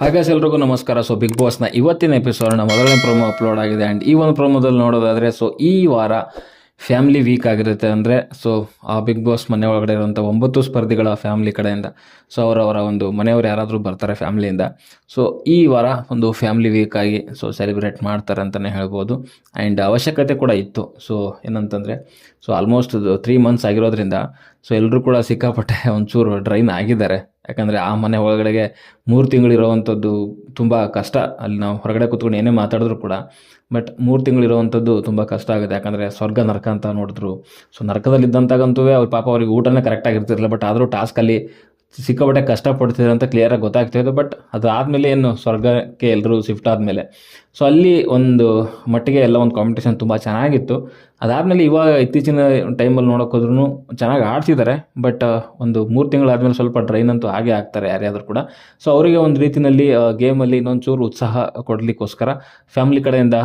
ಹಾಗಾದ್ರೆ ಎಲ್ರಿಗೂ ನಮಸ್ಕಾರ. ಸೊ ಬಿಗ್ ಬಾಸ್ನ ಇವತ್ತಿನ ಎಪಿಸೋಡ್ನ ಮೊದಲನೇ ಪ್ರೊಮೋ ಅಪ್ಲೋಡ್ ಆಗಿದೆ. ಆ್ಯಂಡ್ ಈ ಒಂದು ಪ್ರೊಮೋದಲ್ಲಿ ನೋಡೋದಾದರೆ ಸೊ ಈ ವಾರ ಫ್ಯಾಮಿಲಿ ವೀಕ್ ಆಗಿರುತ್ತೆ ಅಂದರೆ ಸೊ ಆ ಬಿಗ್ ಬಾಸ್ ಮನೆ ಒಳಗಡೆ ಇರುವಂಥ ಒಂಬತ್ತು ಸ್ಪರ್ಧಿಗಳ ಫ್ಯಾಮಿಲಿ ಕಡೆಯಿಂದ ಸೊ ಅವರವರ ಒಂದು ಮನೆಯವರು ಯಾರಾದರೂ ಬರ್ತಾರೆ ಫ್ಯಾಮ್ಲಿಯಿಂದ ಸೊ ಈ ವಾರ ಒಂದು ಫ್ಯಾಮಿಲಿ ವೀಕ್ ಆಗಿ ಸೊ ಸೆಲೆಬ್ರೇಟ್ ಮಾಡ್ತಾರೆ ಅಂತಲೇ ಹೇಳ್ಬೋದು. ಆ್ಯಂಡ್ ಅವಶ್ಯಕತೆ ಕೂಡ ಇತ್ತು. ಸೊ ಏನಂತಂದರೆ ಸೊ ಆಲ್ಮೋಸ್ಟ್ ತ್ರೀ ಮಂತ್ಸ್ ಆಗಿರೋದ್ರಿಂದ ಸೊ ಎಲ್ಲರೂ ಕೂಡ ಸಿಕ್ಕಾಪಟ್ಟೆ ಒಂಚೂರು ಡ್ರೈನ್ ಆಗಿದ್ದಾರೆ. ಯಾಕಂದರೆ ಆ ಮನೆ ಒಳಗಡೆಗೆ ಮೂರು ತಿಂಗಳಿರೋವಂಥದ್ದು ತುಂಬ ಕಷ್ಟ. ಅಲ್ಲಿ ನಾವು ಹೊರಗಡೆ ಕೂತ್ಕೊಂಡು ಏನೇ ಮಾತಾಡಿದ್ರು ಕೂಡ ಬಟ್ ಮೂರು ತಿಂಗಳಿರೋವಂಥದ್ದು ತುಂಬ ಕಷ್ಟ ಆಗುತ್ತೆ. ಯಾಕಂದರೆ ಸ್ವರ್ಗ ನರಕ ಅಂತ ನೋಡಿದ್ರು. ಸೊ ನರಕದಲ್ಲಿದ್ದಂತಾಗಂತೂ ಅವ್ರ ಪಾಪ ಅವ್ರಿಗೆ ಊಟನೇ ಕರೆಕ್ಟಾಗಿ ಇರ್ತಿರಲಿಲ್ಲ ಬಟ್ ಆದರೂ ಟಾಸ್ಕಲ್ಲಿ ಸಿಕ್ಕಾಪಟ್ಟೆ ಕಷ್ಟಪಡ್ತಿದ್ರು ಅಂತ ಕ್ಲಿಯರಾಗಿ ಗೊತ್ತಾಗ್ತಿದೆ ಬಟ್ ಅದಾದಮೇಲೆ ಏನು ಸ್ವರ್ಗಕ್ಕೆ ಎಲ್ಲರೂ ಶಿಫ್ಟ್ ಆದಮೇಲೆ. ಸೊ ಅಲ್ಲಿ ಒಂದು ಮಟ್ಟಿಗೆ ಎಲ್ಲ ಒಂದು ಕಾಂಪಿಟೇಷನ್ ತುಂಬ ಚೆನ್ನಾಗಿತ್ತು. ಅದಾದಮೇಲೆ ಇವಾಗ ಇತ್ತೀಚಿನ ಟೈಮಲ್ಲಿ ನೋಡೋಕ್ಕೋದ್ರೂ ಚೆನ್ನಾಗಿ ಆಡ್ತಿದ್ದಾರೆ ಬಟ್ ಒಂದು ಮೂರು ತಿಂಗಳಾದಮೇಲೆ ಸ್ವಲ್ಪ ಡ್ರೈನ್ ಅಂತೂ ಹಾಗೆ ಆಗ್ತಾರೆ ಯಾರ್ಯಾದರೂ ಕೂಡ. ಸೊ ಅವರಿಗೆ ಒಂದು ರೀತಿಯಲ್ಲಿ ಗೇಮಲ್ಲಿ ಇನ್ನೊಂದು ಚೂರು ಉತ್ಸಾಹ ಕೊಡಲಿಕ್ಕೋಸ್ಕರ ಫ್ಯಾಮಿಲಿ ಕಡೆಯಿಂದ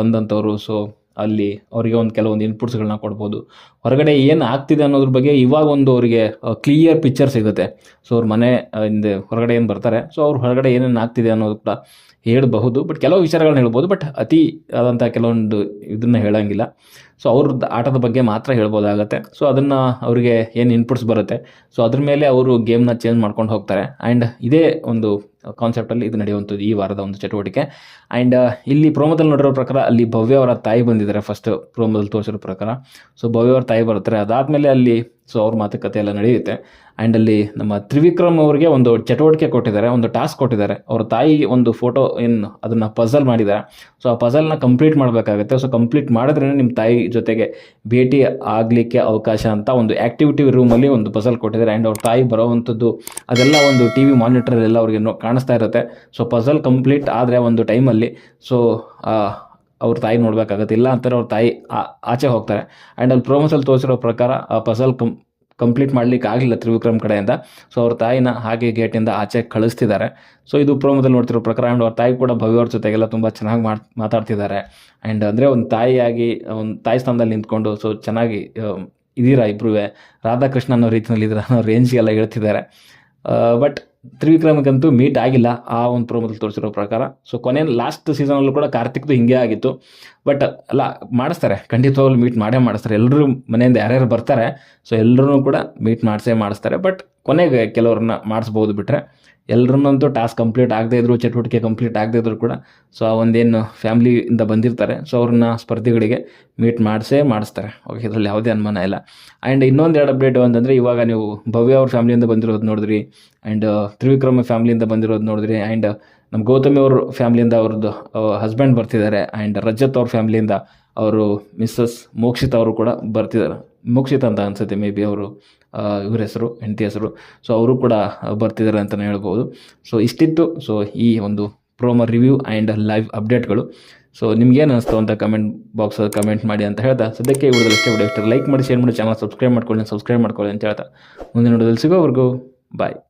ಬಂದಂಥವ್ರು ಸೊ ಅಲ್ಲಿ ಅವರಿಗೆ ಒಂದು ಕೆಲವೊಂದು ಇನ್ಪುಟ್ಸ್ಗಳನ್ನ ಕೊಡ್ಬೋದು. ಹೊರಗಡೆ ಏನು ಆಗ್ತಿದೆ ಅನ್ನೋದ್ರ ಬಗ್ಗೆ ಇವಾಗ ಒಂದು ಅವರಿಗೆ ಕ್ಲಿಯರ್ ಪಿಕ್ಚರ್ ಸಿಗುತ್ತೆ. ಸೊ ಅವ್ರ ಮನೆ ಹಿಂದೆ ಹೊರಗಡೆ ಏನು ಬರ್ತಾರೆ. ಸೊ ಅವ್ರು ಹೊರಗಡೆ ಏನೇನು ಆಗ್ತಿದೆ ಅನ್ನೋದು ಕೂಡ ಹೇಳಬಹುದು. ಬಟ್ ಕೆಲವು ವಿಚಾರಗಳನ್ನ ಹೇಳ್ಬೋದು. ಬಟ್ ಅತಿ ಆದಂಥ ಕೆಲವೊಂದು ಇದನ್ನು ಹೇಳೋಂಗಿಲ್ಲ. ಸೊ ಅವ್ರದ್ದು ಆಟದ ಬಗ್ಗೆ ಮಾತ್ರ ಹೇಳ್ಬೋದಾಗತ್ತೆ. ಸೊ ಅದನ್ನು ಅವರಿಗೆ ಏನು ಇನ್ಪುಟ್ಸ್ ಬರುತ್ತೆ? ಸೊ ಅದ್ರ ಮೇಲೆ ಅವರು ಗೇಮ್ನ ಚೇಂಜ್ ಮಾಡ್ಕೊಂಡು ಹೋಗ್ತಾರೆ. ಆ್ಯಂಡ್ ಇದೇ ಒಂದು ಕಾನ್ಸೆಪ್ಟಲ್ಲಿ ಇದು ನಡೆಯುವಂಥದ್ದು ಈ ವಾರದ ಒಂದು ಚಟುವಟಿಕೆ. ಆ್ಯಂಡ್ ಇಲ್ಲಿ ಪ್ರೋಮೋದಲ್ಲಿ ನೋಡಿರೋ ಪ್ರಕಾರ ಅಲ್ಲಿ ಭವ್ಯ ಅವರ ತಾಯಿ ಬಂದಿದ್ದಾರೆ ಫಸ್ಟ್ ಪ್ರೋಮೋದಲ್ಲಿ ತೋರಿಸಿರೋ ಪ್ರಕಾರ. ಸೊ ಭವ್ಯ ಅವರ ತಾಯಿ ಬರುತ್ತಾರೆ. ಅದಾದಮೇಲೆ ಅಲ್ಲಿ ಸೊ ಅವ್ರ ಮಾತುಕತೆ ಎಲ್ಲ ನಡೆಯುತ್ತೆ. ಆ್ಯಂಡ್ ಅಲ್ಲಿ ನಮ್ಮ ತ್ರಿವಿಕ್ರಮ್ ಅವರಿಗೆ ಒಂದು ಚಟುವಟಿಕೆ ಕೊಟ್ಟಿದ್ದಾರೆ, ಒಂದು ಟಾಸ್ಕ್ ಕೊಟ್ಟಿದ್ದಾರೆ. ಅವ್ರ ತಾಯಿ ಒಂದು ಫೋಟೋ ಏನು ಅದನ್ನು ಪಝಲ್ ಮಾಡಿದ್ದಾರೆ. ಸೊ ಆ ಪಝಲ್ನ ಕಂಪ್ಲೀಟ್ ಮಾಡಬೇಕಾಗುತ್ತೆ. ಸೊ ಕಂಪ್ಲೀಟ್ ಮಾಡಿದ್ರೆ ನಿಮ್ಮ ತಾಯಿ ಜೊತೆಗೆ ಭೇಟಿ ಆಗಲಿಕ್ಕೆ ಅವಕಾಶ ಅಂತ ಒಂದು ಆ್ಯಕ್ಟಿವಿಟಿ ರೂಮಲ್ಲಿ ಒಂದು ಪಝಲ್ ಕೊಟ್ಟಿದ್ದಾರೆ. ಆ್ಯಂಡ್ ಅವ್ರ ತಾಯಿ ಬರೋವಂಥದ್ದು ಅದೆಲ್ಲ ಒಂದು ಟಿ ವಿ ಮಾನಿಟರಲ್ಲೆಲ್ಲ ಅವ್ರಿಗೆ ಕಾಣಿಸ್ತಾ ಇರುತ್ತೆ. ಸೊ ಪಝಲ್ ಕಂಪ್ಲೀಟ್ ಆದರೆ ಒಂದು ಟೈಮಲ್ಲಿ ಸೊ ಅವ್ರ ತಾಯಿ ನೋಡಬೇಕಾಗತ್ತೆ ಇಲ್ಲ ಅಂತಾರೆ, ಅವ್ರ ತಾಯಿ ಆಚೆ ಹೋಗ್ತಾರೆ. ಆ್ಯಂಡ್ ಅಲ್ಲಿ ಪ್ರೋಮೋಸಲ್ಲಿ ತೋರಿಸಿರೋ ಪ್ರಕಾರ, ಆ ಪಸಲ್ ಕಂ ಕಂಪ್ಲೀಟ್ ಮಾಡ್ಲಿಕ್ಕೆ ಆಗಲಿಲ್ಲ ತ್ರಿವಿಕ್ರಮ್ ಕಡೆಯಿಂದ. ಸೊ ಅವ್ರ ತಾಯಿನ ಹಾಗೆ ಗೇಟಿಂದ ಆಚೆ ಕಳಿಸ್ತಿದ್ದಾರೆ. ಸೊ ಇದು ಪ್ರೋಮೋದಲ್ಲಿ ನೋಡ್ತಿರೋ ಪ್ರಕಾರ ಆ್ಯಂಡ್ ಅವ್ರ ತಾಯಿ ಕೂಡ ಭವ್ಯ ಅವ್ರ ಜೊತೆಗೆಲ್ಲ ತುಂಬ ಚೆನ್ನಾಗಿ ಮಾಡ್, ಮಾತಾಡ್ತಿದ್ದಾರೆ. ಆ್ಯಂಡ್ ಅಂದರೆ ಒಂದು ತಾಯಿಯಾಗಿ, ಒಂದು ತಾಯಿ ಸ್ಥಾನದಲ್ಲಿ ನಿಂತ್ಕೊಂಡು ಸೊ ಚೆನ್ನಾಗಿ ಇದ್ದೀರಾ ಇಬ್ಬರೂ ರಾಧಾಕೃಷ್ಣ ಅನ್ನೋ ರೀತಿಯಲ್ಲಿ ಇದ್ರ ಅನ್ನೋ ರೇಂಜ್ಗೆಲ್ಲ ಹೇಳ್ತಿದ್ದಾರೆ. ಬಟ್ ತ್ರಿವಿಕ್ರಮಕ್ಕಂತೂ ಮೀಟ್ ಆಗಿಲ್ಲ ಆ ಒಂದು ಪ್ರೋಮೋದಲ್ಲಿ ತೋರಿಸಿರೋ ಪ್ರಕಾರ. ಸೊ ಕೊನೆ ಲಾಸ್ಟ್ ಸೀಸನಲ್ಲೂ ಕೂಡ ಕಾರ್ತಿಕ್ದು ಹಿಂಗೆ ಆಗಿತ್ತು. ಬಟ್ ಅಲ್ಲ, ಮಾಡಿಸ್ತಾರೆ. ಖಂಡಿತವಾಗ್ಲೂ ಮೀಟ್ ಮಾಡೇ ಮಾಡಿಸ್ತಾರೆ. ಎಲ್ಲರೂ ಮನೆಯಿಂದ ಯಾರ್ಯಾರು ಬರ್ತಾರೆ ಸೊ ಎಲ್ಲರೂ ಕೂಡ ಮೀಟ್ ಮಾಡಿಸೇ ಮಾಡಿಸ್ತಾರೆ. ಬಟ್ ಕೊನೆಗೆ ಕೆಲವ್ರನ್ನ ಮಾಡಿಸ್ಬೋದು ಬಿಟ್ಟರೆ ಎಲ್ಲರನ್ನಂತೂ ಟಾಸ್ಕ್ ಕಂಪ್ಲೀಟ್ ಆಗದೇ ಇದ್ರು, ಚಟುವಟಿಕೆ ಕಂಪ್ಲೀಟ್ ಆಗದೇ ಇದ್ರು ಕೂಡ ಸೊ ಆ ಒಂದೇನು ಫ್ಯಾಮ್ಲಿಯಿಂದ ಬಂದಿರ್ತಾರೆ. ಸೊ ಅವ್ರನ್ನ ಸ್ಪರ್ಧಿಗಳಿಗೆ ಮೀಟ್ ಮಾಡಿಸೇ ಮಾಡಿಸ್ತಾರೆ. ಓಕೆ ಇದರಲ್ಲಿ ಯಾವುದೇ ಅನುಮಾನ ಇಲ್ಲ. ಆ್ಯಂಡ್ ಇನ್ನೊಂದು ಎರಡು ಅಪ್ಡೇಟ್ ಅಂತಂದರೆ ಇವಾಗ ನೀವು ಭವ್ಯ ಅವ್ರ ಫ್ಯಾಮ್ಲಿಯಿಂದ ಬಂದಿರೋದು ನೋಡಿದ್ರಿ. ಆ್ಯಂಡ್ ತ್ರಿವಿಕ್ರಮ ಫ್ಯಾಮ್ಲಿಯಿಂದ ಬಂದಿರೋದು ನೋಡಿದ್ರಿ. ಆ್ಯಂಡ್ ನಮ್ಮ ಗೌತಮಿ ಅವ್ರ ಫ್ಯಾಮ್ಲಿಯಿಂದ ಅವ್ರದ್ದು ಹಸ್ಬೆಂಡ್ ಬರ್ತಿದ್ದಾರೆ. ಆ್ಯಂಡ್ ರಜತ್ ಅವ್ರ ಫ್ಯಾಮ್ಲಿಯಿಂದ ಅವರು ಮಿಸ್ಸಸ್ ಮೋಕ್ಷಿತ್ ಅವರು ಕೂಡ ಬರ್ತಿದ್ದಾರೆ. ಮೋಕ್ಷಿತ್ ಅಂತ ಅನ್ಸುತ್ತೆ ಮೇ ಬಿ ಅವರು ಇವ್ರ ಹೆಸರು, ಹೆಂಡತಿ ಹೆಸರು. ಸೊ ಅವರು ಕೂಡ ಬರ್ತಿದ್ದಾರೆ ಅಂತಲೇ ಹೇಳ್ಬೋದು. ಸೊ ಇಷ್ಟಿತ್ತು. ಸೊ ಈ ಒಂದು ಪ್ರೋಮೋ ರಿವ್ಯೂ ಆ್ಯಂಡ್ ಲೈವ್ ಅಪ್ಡೇಟ್ಗಳು ಸೊ ನಿಮ್ಗೇನು ಅನಿಸ್ತು ಅಂತ ಕಮೆಂಟ್ ಬಾಕ್ಸಲ್ಲಿ ಕಮೆಂಟ್ ಮಾಡಿ ಅಂತ ಹೇಳ್ತಾ. ಸದ್ಯಕ್ಕೆ ವಿಡಿಯೋದಲ್ಲಿ ಇಷ್ಟೇ ವಿಡಿಯೋ ಲೈಕ್ ಮಾಡಿ ಶೇರ್ ಮಾಡಿ ಚಾನಲ್ ಸಬ್ಸ್ಕ್ರೈಬ್ ಮಾಡ್ಕೊಳ್ಳಿ ಸಬ್ಸ್ಕ್ರೈಬ್ ಮಾಡ್ಕೊಳ್ಳಿ ಅಂತ ಹೇಳ್ತಾ. ಮುಂದಿನ ವಿಡಿಯೋದಲ್ಲಿ ಸಿಗೋವರೆಗೂ ಬಾಯ್